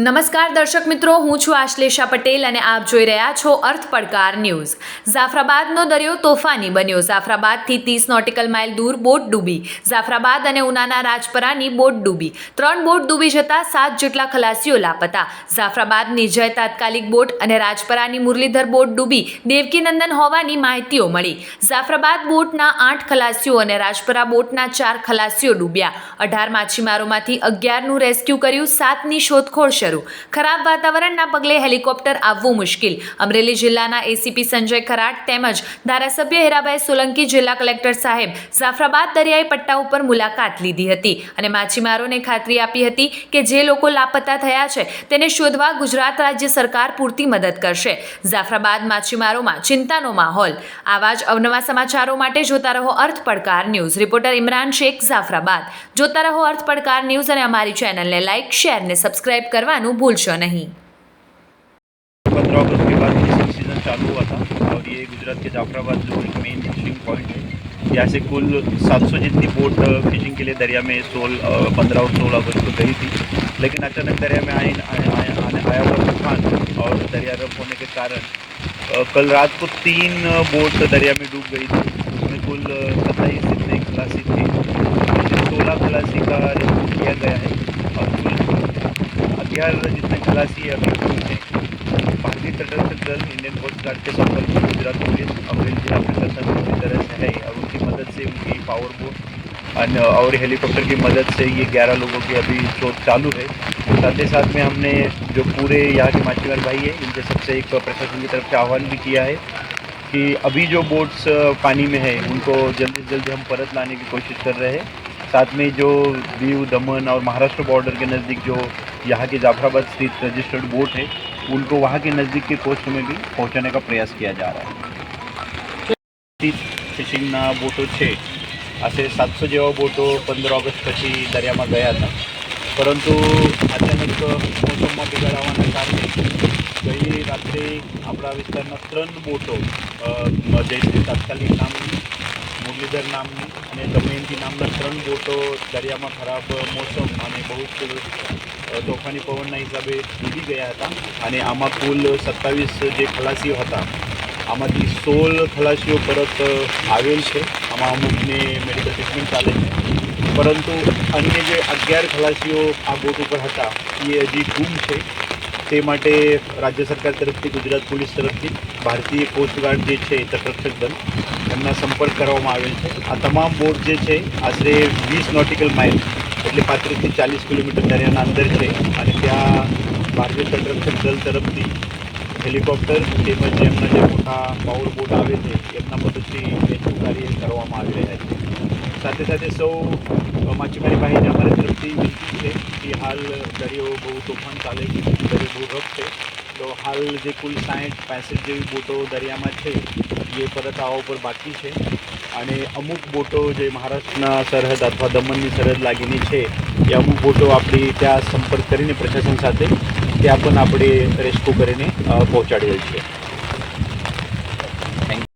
નમસ્કાર દર્શક મિત્રો, હું છું આશ્લેષા પટેલ અને આપ જોઈ રહ્યા છો અર્થ પડકાર ન્યૂઝ. જાફરાબાદનો દરિયો તોફાની બન્યો. જાફરાબાદથી ત્રીસ નોટિકલ માઇલ દૂર બોટ ડૂબી. જાફરાબાદ અને ઉનાના રાજપરાની બોટ ડૂબી. ત્રણ બોટ ડૂબી જતા સાત જેટલા ખલાસીઓ લાપતા. જાફરાબાદની જય તાત્કાલિક બોટ અને રાજપરાની મુરલીધર બોટ ડૂબી. દેવકીનંદન હોવાની માહિતીઓ મળી. જાફરાબાદ બોટના આઠ ખલાસીઓ અને રાજપરા બોટના ચાર ખલાસીઓ ડૂબ્યા. અઢાર માછીમારોમાંથી અગિયારનું રેસ્ક્યુ કર્યું. સાતની શોધખોળ શરૂ ખરાબ વાતાવરણના પગલે હેલિકોપ્ટર આવવું મુશ્કેલ. અમરેલી જિલ્લાના એસીપી સંજય ખરાટ તેમજ ધારાસભ્ય હીરાભાઈ સોલંકી જિલ્લા કલેક્ટર સાહેબ જાફરાબાદ દરિયાઈ પટ્ટા ઉપર મુલાકાત લીધી હતી અને માછીમારોને ખાતરી આપી હતી કે જે લોકો લાપતા થયા છે તેને શોધવા ગુજરાત રાજ્ય સરકાર પૂરતી મદદ કરશે. જાફરાબાદ માછીમારોમાં ચિંતાનો માહોલ. આવા જ અવનવા સમાચારો માટે જોતા રહો અર્થ પડકાર ન્યૂઝ. રિપોર્ટર ઇમરાન શેખ જાફરાબાદ જોતા રહો અર્થ પડકાર ન્યૂઝ અને અમારી ચેનલને લાઇક શેર ને સબસ્ક્રાઇબ કરવાનું ભૂલશો નહીં पंद्रह अगस्त के बाद फिशिंग सीजन चालू हुआ था और ये गुजरात के जाफराबाद जो एक मेन फिशिंग पॉइंट है यहाँ से कुल 700 जितनी बोट फिशिंग के लिए दरिया में सोल पंद्रह और सोलह अगस्त को गई थी लेकिन अचानक दरिया में आए आए- आए- आने आया हुआ तूफान और दरिया रफ होने के कारण अ, कल रात को तीन बोट दरिया में डूब गई थी उसमें कुल सत्ताईस जितने खलासी थे उसमें सोलह खलासी का रेस्क्यू किया गया है और कुल जितने खलासी है अभी भारतीय तटरक्षक दल इंडियन कोस्ट गार्ड के संपर्क में गुजरात पुलिस अमरेली जिला प्रशासन पूरी तरह से है, और उनकी मदद से उनकी पावर बोट और हेलीकॉप्टर की मदद से ये 11 लोगों की अभी शोध चालू है। साथ ही साथ में हमने जो पूरे यहाँ के माछीमार भाई है, इनके सबसे एक प्रशासन की तरफ़ से आह्वान भी किया है कि अभी जो बोट्स पानी में है, उनको जल्दी से जल्दी हम परत लाने की कोशिश कर रहे हैं। साथ में जो दीव दमन और महाराष्ट्र बॉर्डर के नज़दीक जो यहाँ के जाफराबाद स्थित रजिस्टर्ड बोट है उनको वहाँ के नज़दीक के कोस्ट में भी पहुँचाने का प्रयास किया जा रहा है ફિશિંગના બોટો છે આશરે સાતસો જેવા બોટો પંદર ઓગસ્ટ પછી દરિયામાં ગયા હતા પરંતુ અચાનક મોસમમાં બિગાડ આવવાના કારણે ગઈ રાત્રે આપણા વિસ્તારના ત્રણ બોટો અ, જયશ્રી તાત્કાલિક નામની મુરલીધર નામની અને દમયંતી નામના ત્રણ બોટો દરિયામાં ખરાબ મોસમ અને બહુ જ અ, તોફાની પવનના હિસાબે ડૂબી ગયા હતા. અને આમાં કુલ સત્તાવીસ જે ખલાસીઓ હતા, આમાંથી સોળ ખલાસીઓ પરત આવેલ છે. આમાં અમુકને મેડિકલ ટ્રીટમેન્ટ ચાલે છે. પરંતુ અન્ય જે અગિયાર ખલાસીઓ આ બોટ ઉપર હતા, એ હજી ગુમ છે. તે માટે રાજ્ય સરકાર તરફથી, ગુજરાત પોલીસ તરફથી ભારતીય કોસ્ટગાર્ડ જે છે, તટરક્ષક દળ, એમના સંપર્ક કરવામાં આવેલ છે. આ તમામ બોટ જે છે, આશરે વીસ નોટિકલ માઇલ એટલે પાંત્રીસથી ચાલીસ કિલોમીટર દરિયાના અંદર છે અને ત્યાં ભારતીય તટરક્ષક દળ તરફથી હેલિકોપ્ટર તેમજ એમના જે મોટા પાવર બોટ આવે છે, એમના મદદથી રેસ્ક્યુ કાર્ય કરવામાં આવી રહ્યા છે. સાથે સાથે સૌ માછીમારી ભાઈને અમારી તરફથી વિનંતી છે કે હાલ દરિયો બહુ તોફાન ચાલે છે, દરિયો બહુ રફ છે. તો હાલ જે કુલ સાઠ, પાસઠ જેવી બોટો દરિયામાં છે એ પરત આવવા ઉપર બાકી છે. અને અમુક બોટો જે મહારાષ્ટ્રના સરહદ અથવા દમણની સરહદ લાગીની છે, એ અમુક બોટો આપણી ત્યાં સંપર્ક કરીને પ્રશાસન સાથે ત્યાં પણ આપણે રેસ્ક્યુ કરીને પહોંચાડેલ છે.